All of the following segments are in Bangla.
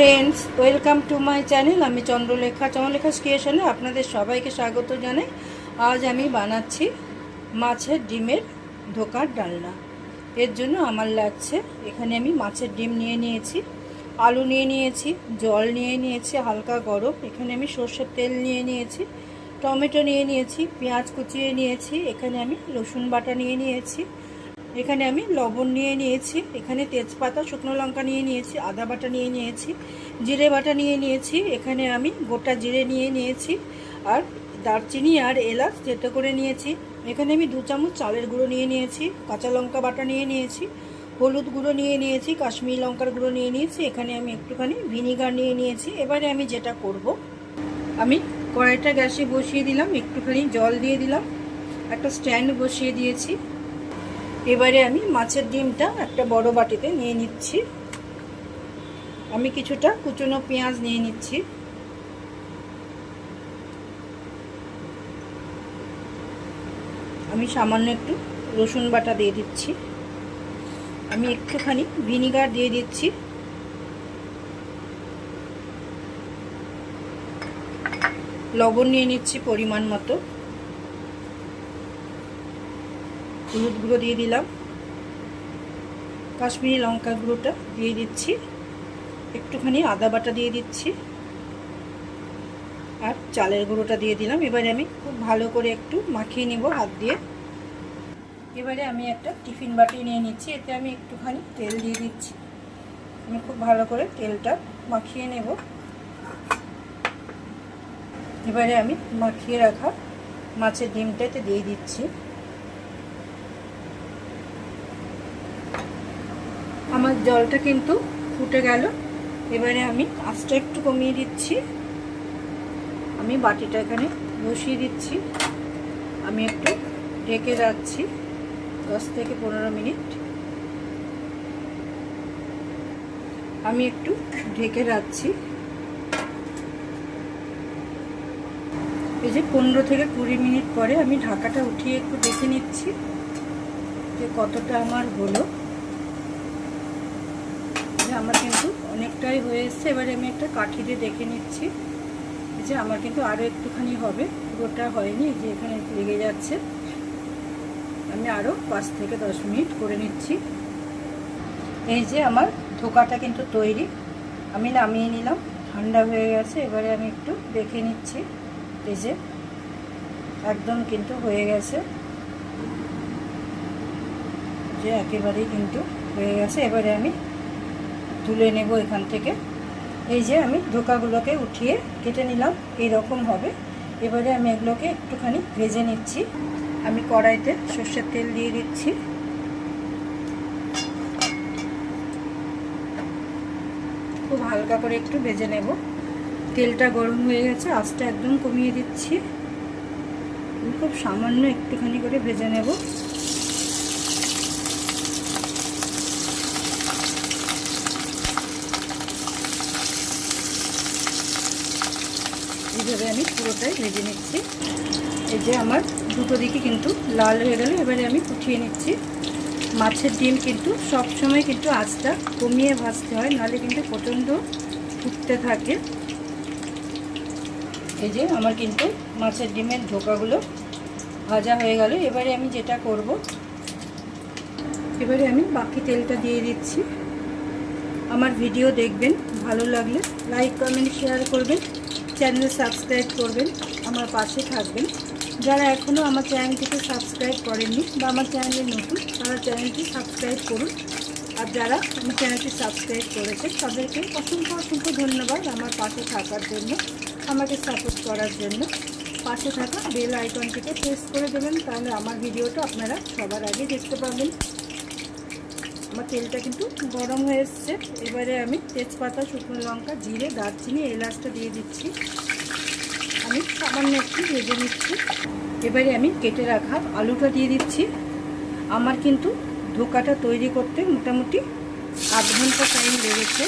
Friends welcome to my channel আমি চন্দ্রলেখা চন্দ্রলেখা ক্রিয়েশনে আপনাদের সবাইকে স্বাগত জানাই। আজ আমি বানাচ্ছি মাছের ডিমের ধোকার ডালনা। এর জন্য আমার লাগছে, এখানে আমি মাছের ডিম নিয়ে নিয়েছি, আলু নিয়ে নিয়েছি, জল নিয়ে নিয়েছি, হালকা গরম। এখানে আমি সর্ষের তেল নিয়ে নিয়েছি, টমেটো নিয়ে নিয়েছি, পেঁয়াজ কুচিয়ে নিয়েছি, এখানে আমি রসুন বাটা নিয়ে নিয়েছি এখানে আমি লবণ নিয়ে নিয়েছি। এখানে তেজপাতা, শুকনো লঙ্কা নিয়ে নিয়েছি, আদা বাটা নিয়ে নিয়েছি, জিরে বাটা নিয়ে নিয়েছি, এখানে আমি গোটা জিরে নিয়ে নিয়েছি, আর দারচিনি আর এলাচ যেটা করে নিয়েছি। এখানে আমি দু চামচ চালের গুঁড়ো নিয়ে নিয়েছি, কাঁচা লঙ্কা বাটা নিয়ে নিয়েছি, হলুদ গুঁড়ো নিয়ে নিয়েছি, কাশ্মীরি লঙ্কার গুঁড়ো নিয়ে নিয়েছি, এখানে আমি একটুখানি ভিনিগার নিয়ে নিয়েছি। এবারে আমি যেটা করব, আমি কড়াইটা গ্যাসে বসিয়ে দিলাম, একটুখানি জল দিয়ে দিলাম, একটা স্ট্যান্ড বসিয়ে দিয়েছি। এবারে আমি মাছের ডিমটা একটা বড় বাটিতে নিয়ে নিচ্ছি। আমি কিছুটা কুচনো পেঁয়াজ নিয়ে নিচ্ছি। আমি সামান্য একটু রসুন বাটা দিয়ে দিচ্ছি। আমি একটুখানি ভিনিগার দিয়ে দিচ্ছি। লবণ নিয়ে নিচ্ছি পরিমাণ মতো। হলুদ গুঁড়ো দিয়ে দিলাম। কাশ্মীরি লঙ্কা গুঁড়োটা দিয়ে দিচ্ছি। একটুখানি আদা বাটা দিয়ে দিচ্ছি। আর চালের গুঁড়োটা দিয়ে দিলাম। এবারে আমি খুব ভালো করে একটু মাখিয়ে নেব হাত দিয়ে। এবারে আমি একটা টিফিন বাটি নিয়ে নিচ্ছি। এতে আমি একটুখানি তেল দিয়ে দিচ্ছি। আমি খুব ভালো করে তেলটা মাখিয়ে নেব। এবারে আমি মাখিয়ে রাখা মাছের ডিমটাতে দিয়ে দিচ্ছি। আমার জলটা কিন্তু ফুটে গেল। এবারে আমি আঁচটা একটু কমিয়ে দিচ্ছি। আমি বাটিটা এখানে বসিয়ে দিচ্ছি। আমি একটু ঢেকে রাখছি দশ থেকে পনেরো মিনিট। আমি একটু ঢেকে রাখছি। এই যে পনেরো থেকে কুড়ি মিনিট পরে আমি ঢাকাটা উঠিয়ে একটু দেখে নিচ্ছি যে কতটা আমার হলো আমার কিন্তু অনেকটাই হয়ে এসছে। এবারে আমি একটা কাঠি দিয়ে দেখে নিচ্ছি যে আমার কিন্তু আরও একটুখানি হবে। পুরোটা হয়নি যে এখানে লেগে যাচ্ছে। আমি আরও পাঁচ থেকে দশ মিনিট করে নিচ্ছি। এই যে আমার ধোকাটা কিন্তু তৈরি। আমি নামিয়ে নিলাম, ঠান্ডা হয়ে গেছে। এবারে আমি একটু দেখে নিচ্ছি। এই যে একদম কিন্তু হয়ে গেছে। যে একেবারেই কিন্তু হয়ে গেছে। এবারে আমি তুলে নেব এখান থেকে। এই যে আমি ধোকাগুলোকে উঠিয়ে কেটে নিলাম এই রকম হবে। এবারে আমি এগুলোকে একটুখানি ভেজে নিচ্ছি। আমি কড়াইতে সর্ষের তেল দিয়ে দিচ্ছি। খুব হালকা করে একটু ভেজে নেব। তেলটা গরম হয়ে গেছে, আঁচটা একদম কমিয়ে দিচ্ছি। খুব সামান্য একটুখানি করে ভেজে নেব। এইভাবে আমি পুরোটাই ভেজে নিচ্ছি। এই যে আমার দুটো দিকে কিন্তু লাল হয়ে গেল, এবারে আমি উঠিয়ে নিচ্ছি। মাছের ডিম কিন্তু সব সময় কিন্তু আঁচটা কমিয়ে ভাজতে হয়, নাহলে কিন্তু প্রচণ্ড ফুটতে থাকে। এই যে আমার কিন্তু মাছের ডিমের ঢোকাগুলো ভাজা হয়ে গেল। এবারে আমি যেটা করব, এবারে আমি বাকি তেলটা দিয়ে দিচ্ছি। আমার ভিডিও দেখবেন, ভালো লাগলে লাইক, কমেন্ট, শেয়ার করবেন। চ্যানেল সাবস্ক্রাইব করবেন, আমার পাশে থাকবেন। যারা এখনও আমার চ্যানেলটিকে সাবস্ক্রাইব করেননি বা আমার চ্যানেলে নতুন, তারা চ্যানেলটি সাবস্ক্রাইব করুন। আর যারা আমার চ্যানেলটি সাবস্ক্রাইব করেছেন, তাদেরকে অসংখ্য অসংখ্য ধন্যবাদ আমার পাশে থাকার জন্য, আমাকে সাপোর্ট করার জন্য। পাশে থাকা বেল আইকনটিকে প্রেস করে দেবেন, তাহলে আমার ভিডিওটা আপনারা সবার আগে দেখতে পাবেন। আমার তেলটা কিন্তু গরম হয়ে এসছে। এবারে আমি তেজপাতা, শুকনো লঙ্কা, জিরে, দারচিনি, এলাচটা দিয়ে দিচ্ছি। আমি সামান্য একটু ভেজে নিচ্ছি। এবারে আমি কেটে রাখা আলুটা দিয়ে দিচ্ছি। আমার কিন্তু ধোকাটা তৈরি করতে মোটামুটি আধ ঘণ্টা টাইম লেগেছে।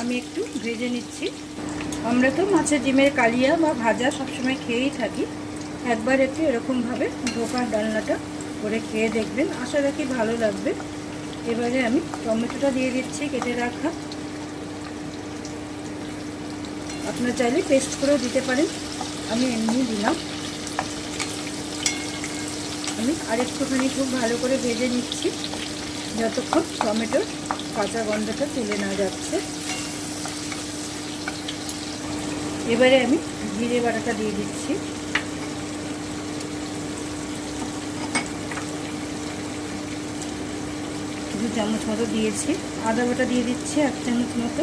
আমি একটু ভেজে নিচ্ছি। আমরা তো মাছের ডিমের কালিয়া বা ভাজা সবসময় খেয়েই থাকি। একবার একটু এরকমভাবে ধোকার ডালনাটা করে খেয়ে দেখবেন। আশা রাখি ভালো লাগবে। এবারে আমি টমেটোটা দিয়ে দিচ্ছি কেটে রাখা। আপনার চাইলে পেস্ট করেও দিতে পারেন। আমি এমনি দিলাম। আমি আরেকটুখানি খুব ভালো করে ভেজে নিচ্ছি। যতক্ষণ টমেটোর কাঁচা গন্ধটা তুলে না যাচ্ছে। এবারে আমি জিরে বাটাটা দিয়ে দিচ্ছি। চামচ মতো দিয়েছি। আদা বাটা দিয়ে দিচ্ছি এক চামচ মতো।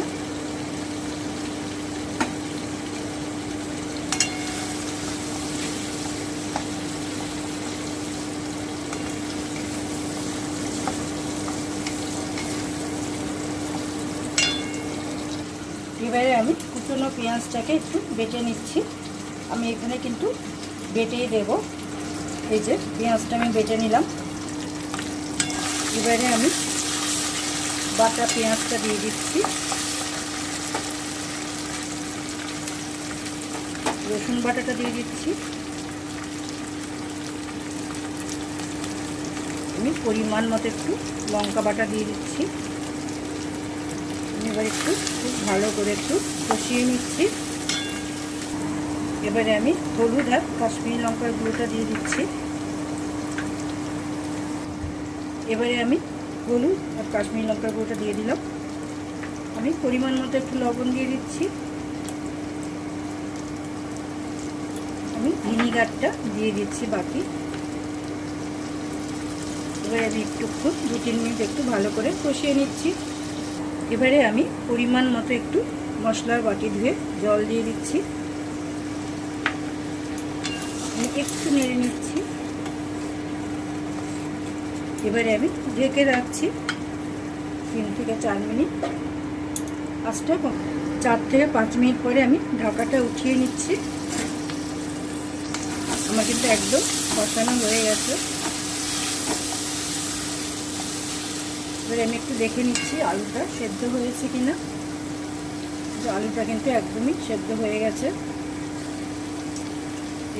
এবারে আমি কুচনো পেঁয়াজটাকে একটু বেটে নিচ্ছি। আমি এখানে কিন্তু বেটেই দেব। এই যে পেঁয়াজটা আমি বেটে নিলাম। এবারে আমি বাটা পেঁয়াজটা দিয়ে দিচ্ছি। রসুন বাটাটা দিয়ে দিচ্ছি। আমি পরিমাণ মতো একটু লঙ্কা বাটা দিয়ে দিচ্ছি। এবার একটু খুব ভালো করে একটু কষিয়ে নিচ্ছি। এবারে আমি হলুদ আর কাশ্মীরি লঙ্কার গুঁড়োটা দিয়ে দিচ্ছি। এবারে আমি হলুদ আর কাশ্মীরি লঙ্কার গুঁড়োটা দিয়ে দিলাম। আমি পরিমাণ মতো একটু লবণ দিয়ে দিচ্ছি। আমি ভিনিগারটা দিয়ে দিচ্ছি বাকি। এবারে আমি একটুক্ষণ দু তিন মিনিট একটু ভালো করে কষিয়ে নিচ্ছি। এবারে আমি পরিমাণ মতো একটু মশলার বাটি ধুয়ে জল দিয়ে দিচ্ছি। আমি একটু নেড়ে নিচ্ছি। এবারে আমি ঢেকে রাখছি। তিন থেকে চার মিনিট। আজটা চার থেকে পাঁচ মিনিট পরে আমি ঢাকাটা উঠিয়ে নিচ্ছি। আমার কিন্তু একদম বসানো হয়ে গেছে। এবারে আমি একটু দেখে নিচ্ছি আলুটা সেদ্ধ হয়েছে কিনা। আলুটা কিন্তু একদমই সেদ্ধ হয়ে গেছে।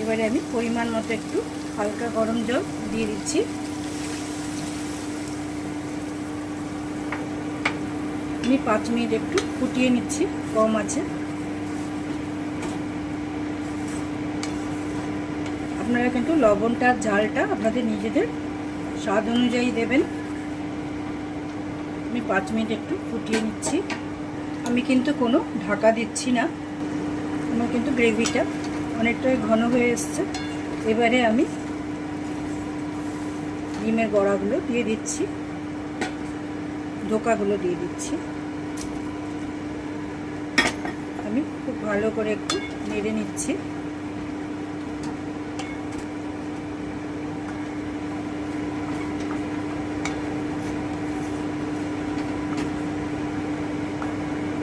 এবারে আমি পরিমাণ মতো একটু হালকা গরম জল দিয়ে দিচ্ছি। আমি পাঁচ মিনিট একটু ফুটিয়ে নিচ্ছি, কম আছে। আপনারা কিন্তু লবণটা, ঝালটা আপনাদের নিজেদের স্বাদ অনুযায়ী দেবেন। আমি পাঁচ মিনিট একটু ফুটিয়ে নিচ্ছি। আমি কিন্তু কোনো ঢাকা দিচ্ছি না। আমার কিন্তু গ্রেভিটা অনেকটাই ঘন হয়ে এসছে। এবারে আমি ডিমের বড়াগুলো দিয়ে দিচ্ছি, ধোকাগুলো দিয়ে দিচ্ছি। আমি খুব ভালো করে একটু নেড়ে নিচ্ছি।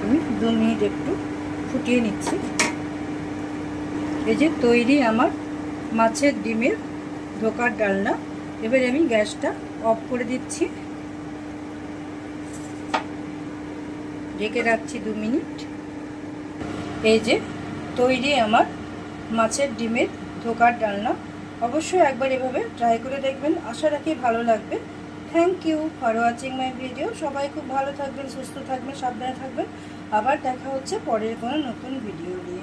আমি দু মিনিট একটু ফুটিয়ে নিচ্ছি। এই যে তৈরি আমার মাছের ডিমের ধোকার ডালনা। এবার আমি গ্যাসটা অফ করে দিচ্ছি। ঢেকে রাখছি দু মিনিট। এই যে, তৈরি আমার মাছের ডিমের ধোকার ডালনা। অবশ্যই একবার এভাবে ট্রাই করে দেখবেন, আশা রাখি ভালো লাগবে। Thank you for watching my video সবাই খুব ভালো থাকবেন, সুস্থ থাকবেন, সাবধানে থাকবেন। আবার দেখা হচ্ছে পরের কোনো নতুন ভিডিও নিয়ে।